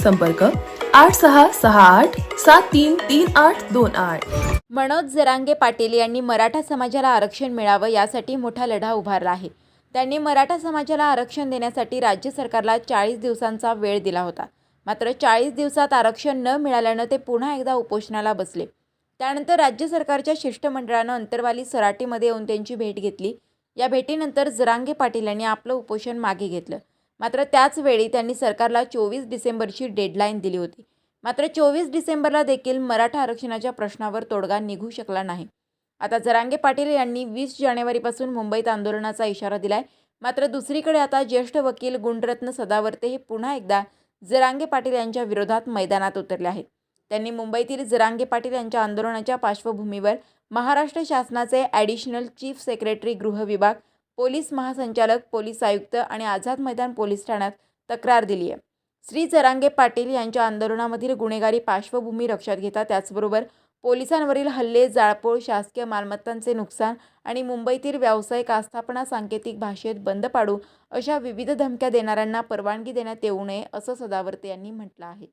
संपर्क आठ सहा सहा आठ सात तीन तीन आठ दोन आठ. मनोज जरांगे पाटील यांनी मराठा समाजाला आरक्षण मिळावं यासाठी मोठा लढा उभारला आहे. त्यांनी मराठा समाजाला आरक्षण देण्यासाठी राज्य सरकारला चाळीस दिवसांचा वेळ दिला होता. मात्र चाळीस दिवसात आरक्षण न मिळाल्यानं ते पुन्हा एकदा उपोषणाला बसले. त्यानंतर राज्य सरकारच्या शिष्टमंडळानं अंतरवाली सराटीमध्ये येऊन त्यांची भेट घेतली. या भेटीनंतर जरांगे पाटील यांनी आपलं उपोषण मागे घेतलं. मात्र त्याचवेळी त्यांनी सरकारला चोवीस डिसेंबरची डेडलाईन दिली होती. मात्र चोवीस डिसेंबरला देखील मराठा आरक्षणाच्या प्रश्नावर तोडगा निघू शकला नाही. आता जरांगे पाटील यांनी वीस जानेवारीपासून मुंबईत आंदोलनाचा इशारा दिलाय. मात्र दुसरीकडे आता ज्येष्ठ वकील गुणरत्न सदावर्ते हे पुन्हा एकदा जरांगे पाटील यांच्या विरोधात मैदानात उतरले आहेत. त्यांनी मुंबईतील जरांगे पाटील यांच्या आंदोलनाच्या पार्श्वभूमीवर महाराष्ट्र शासनाचे ॲडिशनल चीफ सेक्रेटरी गृह विभाग पोलीस महासंचालक पोलीस आयुक्त आणि आझाद मैदान पोलीस ठाण्यात तक्रार दिली आहे. श्री जरांगे पाटील यांच्या आंदोलनामधील गुन्हेगारी पार्श्वभूमी लक्षात घेता त्याचबरोबर पोलिसांवरील हल्ले जाळपोळ शासकीय मालमत्तांचे नुकसान आणि मुंबईतील व्यावसायिक आस्थापना सांकेतिक भाषेत बंद पाडू अशा विविध धमक्या देणाऱ्यांना परवानगी देण्यात येऊ नये असं सदावर्ते यांनी म्हटलं आहे.